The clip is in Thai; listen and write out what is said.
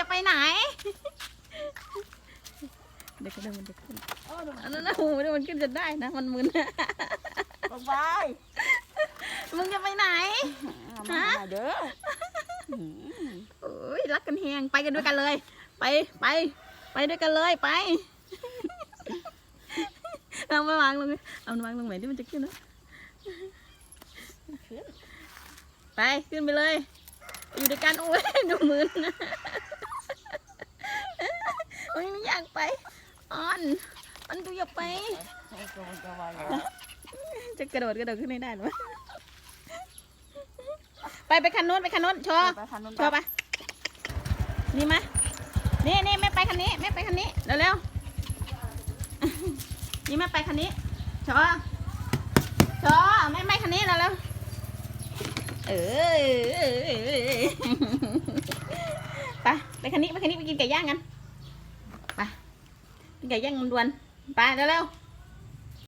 จะไปไหน เดี๋ยวก็เดี๋ยวมันจะขึ้นโอ้ดูอันนั้นนะโอ้โหเดี๋ยวมันขึ้นจะได้นะ มันมึนมันบายมึงจะไปไหนเอามาหาเด้ออืมโอ้ยรักกันแหงไปกันด้วยกันเลย ไปไปไปด้วยกันเลยไปเอามาวางลงเอามาวางลงไหนที่มันจะขึ้นนะขึ้นไปขึ้นไปเลย อยู่ด้วยกันโอ้ยดูมือนะโอ้ยไม่อยากไปออนมันดูอย่าไปให้ตัวมันจะวายจะกระโดดกระโดดขึ้นให้ได้หรือวะไปไปคันนู้นไปคันนู้นชอไปทางนู้นชอไปนี่มานี่นี่ไม่ไปคันนี้ไม่ไปคันนี้เร็วเร็วๆนี่ไม่ไปคันนี้ชอชอไม่ไม่คันนี้เร็วเร็วเออไปไปคันนี้ไปคันนี้ไปกินไก่ย่างกัน ไปกินไก่ย่างด่วนไปเร็วเร็วๆ